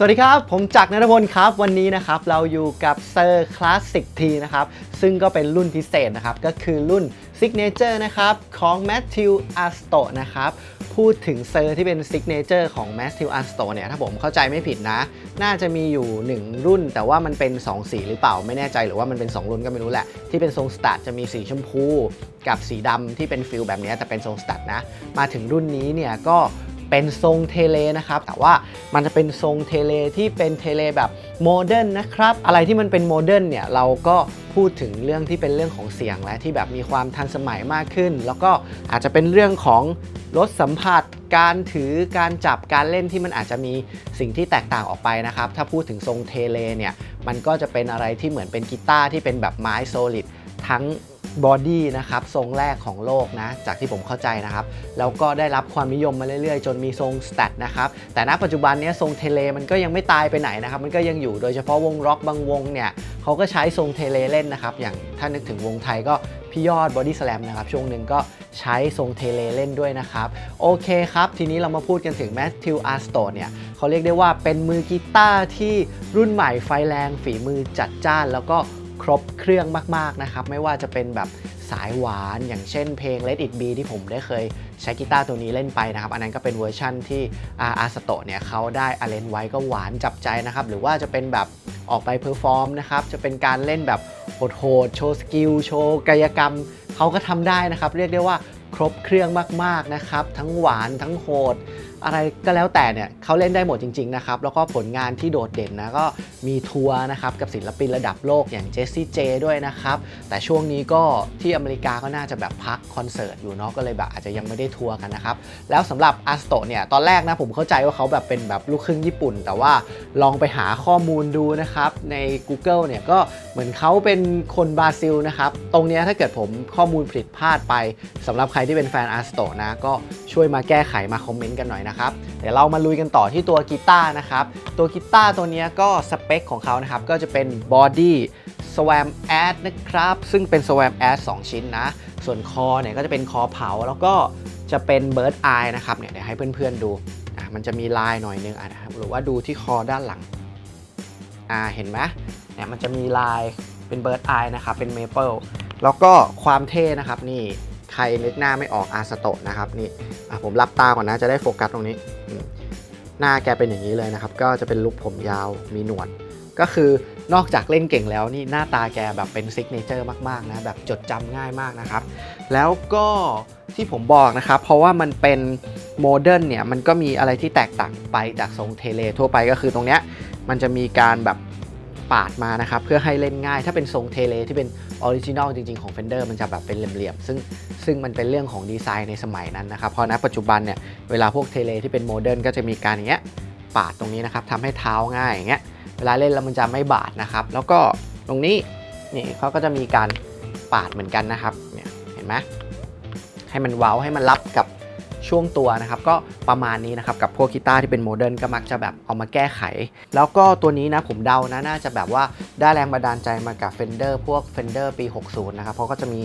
สวัสดีครับ ผมจักรนรพลครับ วันนี้นะครับ เราอยู่กับเซอร์คลาสสิกทีนะครับ ซึ่งก็เป็นรุ่นพิเศษนะครับ ก็คือรุ่น Signature นะครับ ของ Matthew Asto นะครับ พูดถึงเซอร์ที่เป็น Signature ของ Matthew Asto เนี่ย ถ้าผมเข้าใจไม่ผิดนะ น่าจะมีอยู่ 1 รุ่น แต่ว่ามันเป็น 2 สีหรือเปล่าไม่แน่ใจหรือว่ามันเป็น 2 รุ่นก็ไม่รู้แหละ ที่เป็นทรงสตัดจะมีสีชมพู กับสีดำที่เป็นฟิลแบบนี้แต่เป็นทรงสตัดนะมาถึงรุ่นนี้เนี่ยก็ เป็นทรงเทเลนะครับ แต่ว่ามันจะเป็นทรงเทเลที่เป็นเทเลแบบโมเดิร์นนะครับ อะไรที่มันเป็นโมเดิร์นเนี่ย เราก็พูดถึงเรื่องที่เป็นเรื่องของเสียงและที่แบบมีความทันสมัยมากขึ้น แล้วก็อาจจะเป็นเรื่องของรสสัมผัส การถือการจับการเล่นที่มันอาจจะมีสิ่งที่แตกต่างออกไปนะครับ ถ้าพูดถึงทรงเทเลเนี่ยมันก็จะเป็นอะไรที่เหมือนเป็นกีตาร์ที่เป็นแบบไม้โซลิดทั้ง บอดี้นะครับทรงแรกของโลกนะจากที่ผมเข้าใจนะครับ แล้วก็ได้รับความนิยมมาเรื่อยๆ จนมีทรงสแตทนะครับแต่ณปัจจุบันนี้ทรงเทเลมันก็ยังไม่ตายไปไหนนะครับ มันก็ยังอยู่โดยเฉพาะวงร็อกบางวงเนี่ยเขาก็ใช้ทรงเทเลเล่นนะครับ อย่างถ้านึกถึงวงไทยก็พี่ยอดบอดี้สแลมนะครับช่วงหนึ่งก็ใช้ทรงเทเลเล่นด้วยนะครับ โอเคครับ ทีนี้เรามาพูดกันถึงแมทธิวอาร์สโตเนี่ยเขาเรียกได้ว่าเป็นมือกีตาร์ที่รุ่นใหม่ไฟแรงฝีมือจัดจ้าน แล้วก็ ครบเครื่องมากๆนะครับ ไม่ว่าจะเป็นแบบสายหวานอย่างเช่นเพลง Let It Be ที่ผมได้เคยใช้กีตาร์ตัวนี้เล่นไปนะครับ อันนั้นก็เป็นเวอร์ชั่นที่อาอาสโตเนี่ยเขาได้อาเลนไว้ก็หวานจับใจนะครับ หรือว่าจะเป็นแบบออกไปเพอร์ฟอร์มนะครับ จะเป็นการเล่นแบบโหดๆโชว์สกิลโชว์กายกรรมเขาก็ทำได้นะครับ เรียกได้ว่าครบเครื่องมากๆนะครับ ทั้งหวานทั้งโหดอะไรก็แล้วแต่เนี่ยเขาเล่นได้หมดจริง ๆ นะครับ แล้วก็ผลงานที่โดดเด่นนะ ก็มีทัวร์นะครับ กับศิลปินระดับโลกอย่างเจสซี่เจด้วยนะครับ แต่ช่วงนี้ก็ที่อเมริกาก็น่าจะแบบพักคอนเสิร์ตอยู่เนาะก็เลยแบบอาจจะยังไม่ได้ทัวร์กันนะครับ แล้วสำหรับอาสโตเนี่ยตอนแรกนะผมเข้าใจว่าเขาแบบเป็นแบบลูกครึ่งญี่ปุ่น แต่ว่าลองไปหาข้อมูลดูนะครับใน Google เนี่ยก็เหมือนเขาเป็นคนบราซิลนะครับตรงเนี้ยถ้าเกิดผมข้อมูลผิดพลาดไปสำหรับใครที่เป็นแฟนอาสโตนะก็ช่วยมาแก้ไขมาคอมเมนต์กันหน่อยนะครับเดี๋ยวเรามาลุยกันต่อที่ตัวกีตาร์นะครับ ตัวกีตาร์ตัวนี้ก็สเปคของเขานะครับ ก็จะเป็นบอดี้ Swam Ad นะครับ ซึ่งเป็น Swam Ad 2ชิ้นนะ ส่วนคอเนี่ยก็จะเป็นคอเผา แล้วก็จะเป็น Bird Eye นะครับเนี่ยเดี๋ยวให้เพื่อนๆดูอะมันจะมีลายหน่อยนึงอะนะครับหรือว่าดูที่คอด้านหลังอ่าเห็นไหมเนี่ยมันจะมีลายเป็น Bird Eye นะครับเป็น Maple แล้วก็ความเท่นะครับนี่ ใครนึกหน้าไม่ออกอาสโตะนะครับนี่ผมรับตาก่อนนะจะได้โฟกัสตรงนี้ หน้าแกเป็นอย่างนี้เลยนะครับ ก็จะเป็นลุคผมยาวมีหนวดก็คือนอกจากเล่นเก่งแล้วนี่หน้าตาแกแบบเป็นซิกเนเจอร์มากๆนะแบบจดจำง่ายมากนะครับ แล้วก็ที่ผมบอกนะครับ เพราะว่ามันเป็นโมเดิร์นเนี่ยมันก็มีอะไรที่แตกต่างไปจากทรงเทเลทั่วไปก็คือตรงเนี้ยมันจะมีการแบบ ปาดมานะครับ เพื่อให้เล่นง่าย ถ้าเป็นทรงเทเลที่เป็นออริจินอลจริง ๆ ของ Fender มันจะแบบเป็นเหลี่ยมๆ ซึ่งซึ่งมันเป็นเรื่องของดีไซน์ในสมัยนั้นนะครับ เพราะณปัจจุบันเนี่ยเวลาพวกเทเลที่เป็นโมเดิร์นก็จะมีการอย่างเงี้ยปาดตรงนี้นะครับทำให้เท้าง่ายอย่างเงี้ยเวลาเล่นแล้วมันจะไม่บาดนะครับ แล้วก็ตรงนี้นี่เขาก็จะมีการปาดเหมือนกันนะครับเนี่ยเห็นไหมให้มันเว้าให้มันรับกับ ช่วงตัวนะครับก็ประมาณนี้นะครับกับพวกกีตาร์ที่เป็นโมเดิร์นก็มักจะแบบเอามาแก้ไข แล้วก็ตัวนี้นะผมเดานะน่าจะแบบว่าได้แรงบันดาลใจมากับ Fender พวก Fender ปี 60 นะครับเพราะก็จะมี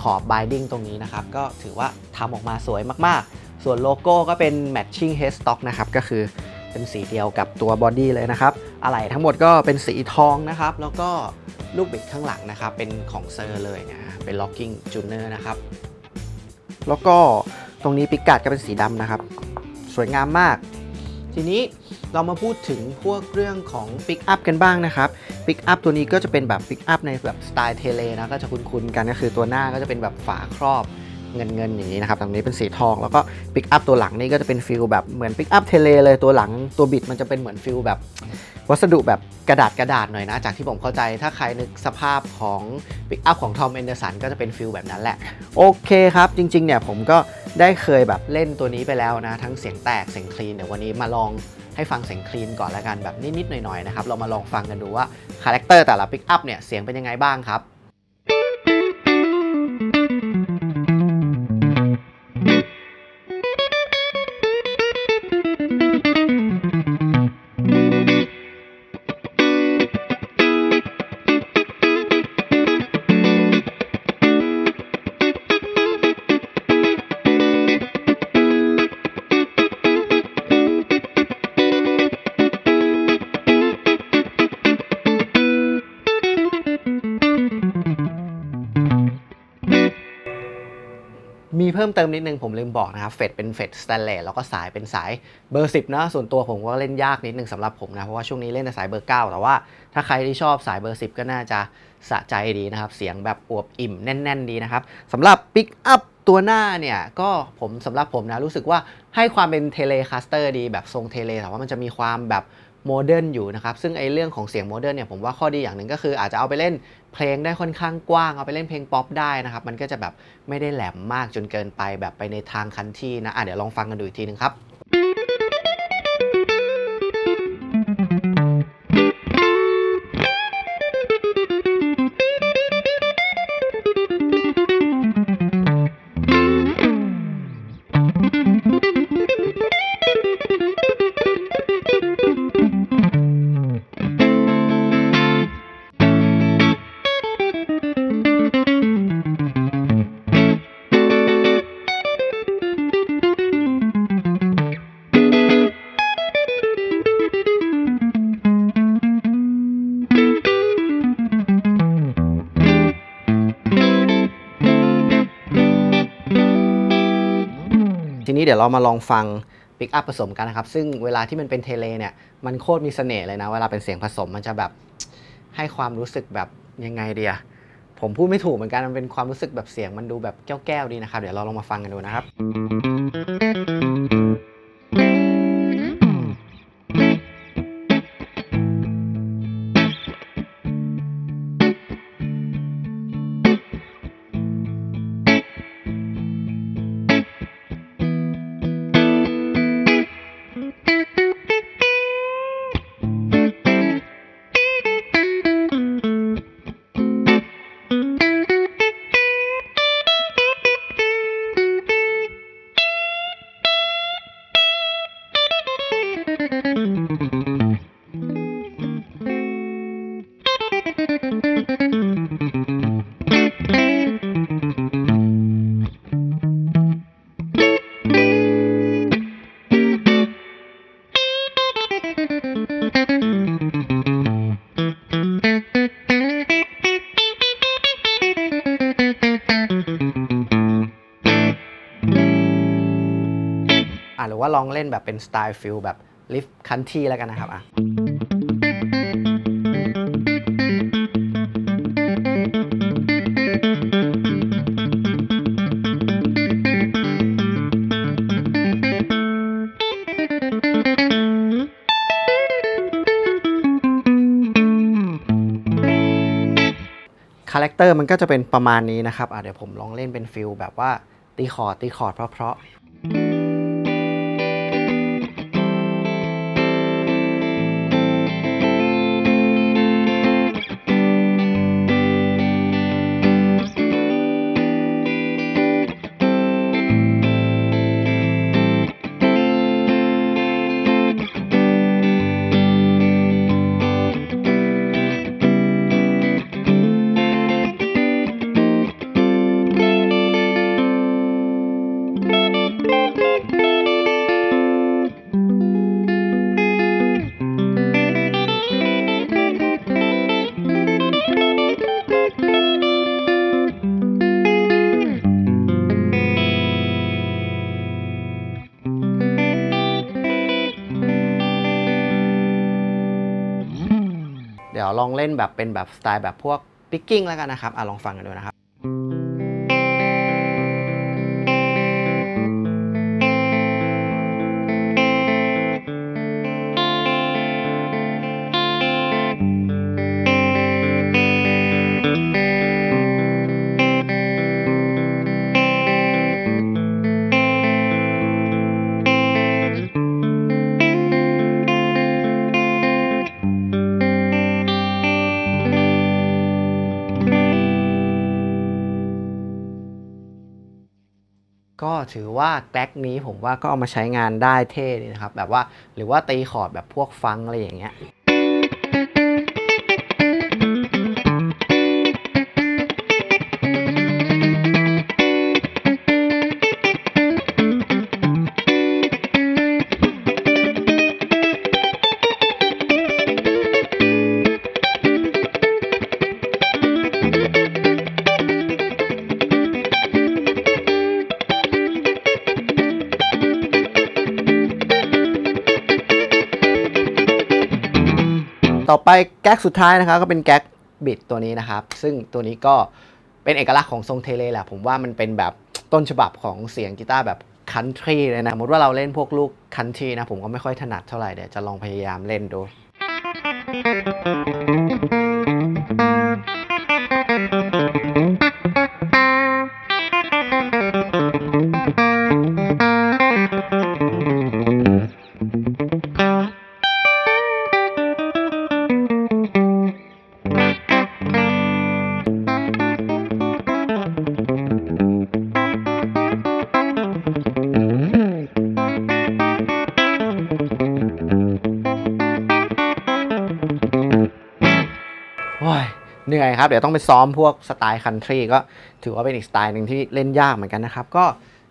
ขอบ binding ตรงนี้นะครับก็ถือว่าทำออกมาสวยมากๆ ส่วนโลโก้ก็เป็น matching headstock นะครับก็คือเป็นสีเดียวกับตัวบอดี้เลยนะครับอะไหล่ทั้งหมดก็เป็นสีทองนะครับ แล้วก็ลูกบิดข้างหลังนะครับ เป็นของเซอร์เลยนะเป็น locking tuner นะครับ แล้วก็ ตรงนี้ปิกกัดก็เป็นสีดำนะครับ สวยงามมาก ทีนี้เรามาพูดถึงพวกเรื่องของปิกอัพกันบ้างนะครับปิกอัพตัวนี้ก็จะเป็นแบบปิกอัพในแบบสไตล์เทเลนะก็จะคุ้นๆกันก็คือตัวหน้าก็จะเป็นแบบฝาครอบ เงินเงินอย่างนี้นะครับตรงนี้เป็นสีทองแล้วก็ปิกอัพตัวหลังนี่ก็จะเป็นฟิลแบบเหมือนปิกอัพเทเลเลยตัวหลังตัวบิดมันจะเป็นเหมือนฟิลแบบ วัสดุแบบกระดาษกระดาษหน่อยนะ จากที่ผมเข้าใจถ้าใครนึกสภาพของปิกอัพของทอมเอนเดอร์สันก็จะเป็นฟิลแบบนั้นแหละ โอเคครับ จริงๆเนี่ยผมก็ได้เคยแบบเล่นตัวนี้ไปแล้วนะ ทั้งเสียงแตกเสียงคลีนเดี๋ยววันนี้มาลองให้ฟังเสียงคลีนก่อนละกันแบบนิดๆหน่อยๆนะครับเรามาลองฟังกันดูว่าคาแรคเตอร์แต่ละปิกอัพเนี่ยเสียงเป็นยังไงบ้างครับ「 พิ่มเติมนิดนึงผมลืมบอกนะครับเฟดเป็นเฟดสแตนเลสแล้วก็สายเป็นสายเบอร์ 10นะส่วนตัวผมก็เล่นยากนิดนึงสำหรับผมนะเพราะว่าช่วงนี้เล่นแต่สายเบอร์ 9 แต่ว่าถ้าใครที่ชอบสายเบอร์ 10 ก็น่าจะสะใจดีนะครับเสียงแบบอวบอิ่มแน่น ๆ ดีนะครับสำหรับปิกอัพตัวหน้าเนี่ยก็ผมสำหรับผมนะรู้สึกว่าให้ความเป็นเทเลคัสเตอร์ดีแบบทรงเทเลแต่ว่ามันจะมีความแบบ โมเดิร์นอยู่นะครับ ซึ่งไอเรื่องของเสียงโมเดิร์นเนี่ยผมว่าข้อดีอย่างหนึ่งก็คืออาจจะเอาไปเล่นเพลงได้ค่อนข้างกว้าง เอาไปเล่นเพลงป๊อปได้นะครับ มันก็จะแบบไม่ได้แหลมมากจนเกินไปแบบไปในทางคันที่นะอะเดี๋ยวลองฟังกันดูอีกทีหนึงครับ ทีนี้เดี๋ยวเรามาลองฟังปิกอัพผสมกันนะครับ ซึ่งเวลาที่มันเป็นเทเลเนี่ยมันโคตรมีเสน่ห์เลยนะ เวลาเป็นเสียงผสมมันจะแบบให้ความรู้สึกแบบยังไงเดียผมพูดไม่ถูกเหมือนกันมันเป็นความรู้สึกแบบเสียงมันดูแบบแก้วๆดีนะครับ เดี๋ยวเราลองมาฟังกันดูนะครับ แบบเป็นสไตล์ฟิลแบบลิฟคันที่แล้วกันนะครับอะคาแรคเตอร์มันก็จะเป็นประมาณนี้นะครับอะเดี๋ยวผมลองเล่นเป็นฟิลแบบว่าตีคอร์ดตีคอร์ดเพราะ เล่นแบบเป็นแบบสไตล์แบบพวกปิกกิ้งแล้วกันนะครับอะลองฟังกันดูนะครับ ก็ถือว่าแกล็กนี้ผมว่าก็เอามาใช้งานได้เท่ดีนะครับ แบบว่าหรือว่าตีคอร์ดแบบพวกฟังอะไรอย่างเงี้ย「 ต่อไปแก๊กสุดท้ายนะครับก็เป็นแก๊กบิดตัวนี้นะครับ ซึ่งตัวนี้ก็เป็นเอกลักษณ์ของทรงเทเลแหละผมว่ามันเป็นแบบต้นฉบับของเสียงกีตาร์แบบคันทรีเลยนะสมมติว่าเราเล่นพวกลูกคันทรีนะผมก็ไม่ค่อยถนัดเท่าไหร่เดี๋ยวจะลองพยายามเล่นดู โอ้ยเหนื่อยครับ เดี๋ยวต้องไปซ้อมพวกสไตล์คันทรีก็ถือว่าเป็นอีกสไตล์หนึ่งที่เล่นยากเหมือนกันนะครับ ก็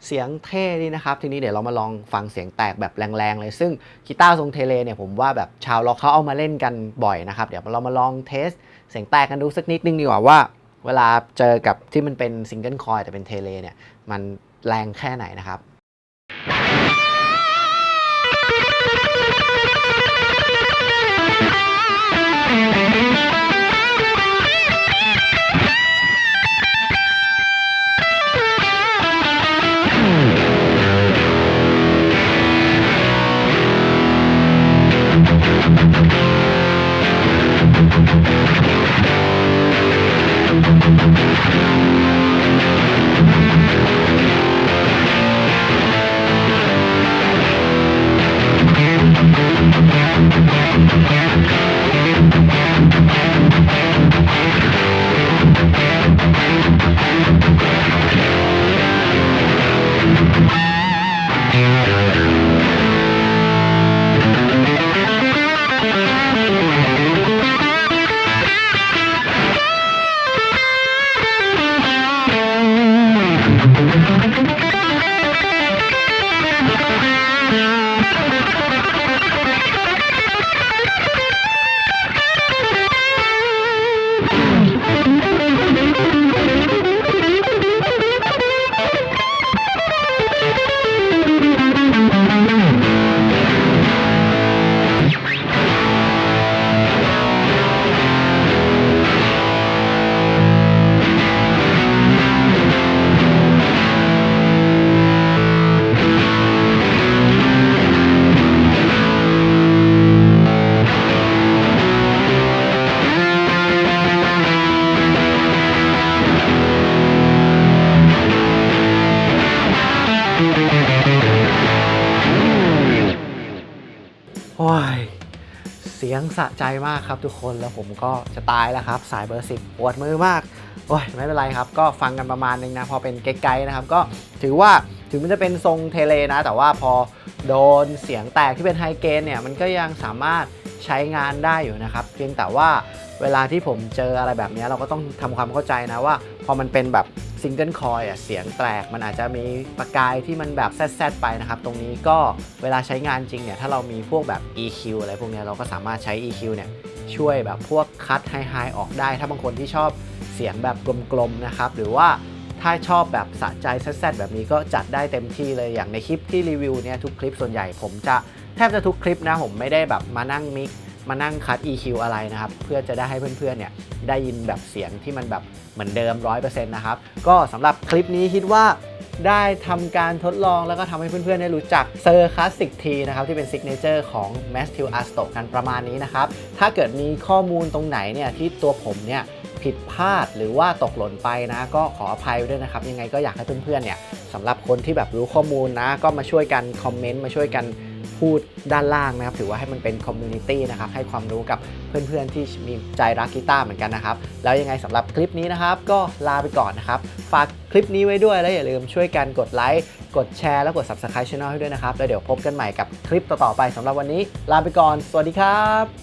เสียงเท่ดีนะครับ ทีนี้เดี๋ยวเรามาลองฟังเสียงแตกแบบแรงๆเลย ซึ่งกีตาร์ทรงเทเลเนี่ยผมว่าแบบชาวล็อกเขาเอามาเล่นกันบ่อยนะครับ เดี๋ยวเรามาลองเทส เสียงแตกกันดูสักนิดนึงดีกว่าว่า เวลาเจอกับที่มันเป็นซิงเกิลคอยแต่เป็นเทเลเนี่ยมันแรงแค่ไหนนะครับ โสะใจมากครับทุกคนแล้วผมก็จะตายแล้วครับ สายเบอร์สิบปวดมือมาก โอ้ยไม่เป็นไรครับ ก็ฟังกันประมาณนึงนะ พอเป็นไกลๆนะครับ ก็ถือว่าถึงมันจะเป็นทรงเทเลนะ แต่ว่าพอโดนเสียงแตกที่เป็นไฮเกนเนี่ย มันก็ยังสามารถใช้งานได้อยู่นะครับ เพียงแต่ว่าเวลาที่ผมเจออะไรแบบนี้เราก็ต้องทำความเข้าใจนะว่า พอมันเป็นแบบ ซิงเกิลคอยอะเสียงแตกมันอาจจะมีประกายที่มันแบบแซดๆไปนะครับ ตรงนี้ก็เวลาใช้งานจริงเนี่ย ถ้าเรามีพวกแบบ EQ อะไรพวกนี้เราก็สามารถใช้ EQ เนี่ยช่วยแบบพวกคัดไฮๆออกได้ ถ้าบางคนที่ชอบเสียงแบบกลมๆนะครับ หรือว่าถ้าชอบแบบสะใจแซดๆแบบนี้ก็จัดได้เต็มที่เลยอย่างในคลิปที่รีวิวเนี่ยทุกคลิปส่วนใหญ่ผมจะแทบจะทุกคลิปนะผมไม่ได้แบบมานั่งมิก มานั่งคัด EQ อะไรนะครับ เพื่อจะได้ให้เพื่อนๆเนี่ยได้ยินแบบเสียงที่มันแบบเหมือนเดิม 100%นะครับ ก็สำหรับคลิปนี้คิดว่าได้ทำการทดลองแล้วก็ทำให้เพื่อนๆได้รู้จักเซอร์คลาสสิกทีนะครับ ที่เป็นซิกเนเจอร์ของ m a t t h e w a s t o กันประมาณนี้นะครับ ถ้าเกิดมีข้อมูลตรงไหนเนี่ยที่ตัวผมเนี่ยผิดพลาดหรือว่าตกหล่นไปนะ ก็ขออภัยด้วยนะครับ ยังไงก็อยากให้เพื่อนๆเนี่ยสำหรับคนที่แบบรู้ข้อมูลนะ ก็มาช่วยกันคอมเมนต์มาช่วยกัน พูดด้านล่างนะครับ ถือว่าให้มันเป็นคอมมูนิตี้นะครับ ให้ความรู้กับเพื่อนๆ ที่มีใจรักกีตาร์เหมือนกันนะครับ แล้วยังไงสำหรับคลิปนี้นะครับ ก็ลาไปก่อนนะครับ ฝากคลิปนี้ไว้ด้วย แล้วอย่าลืมช่วยกันกดไลค์กดแชร์แล้วกด Subscribe Channel ให้ด้วยนะครับ แล้วเดี๋ยวพบกันใหม่กับคลิปต่อๆไปสำหรับวันนี้ ลาไปก่อน สวัสดีครับ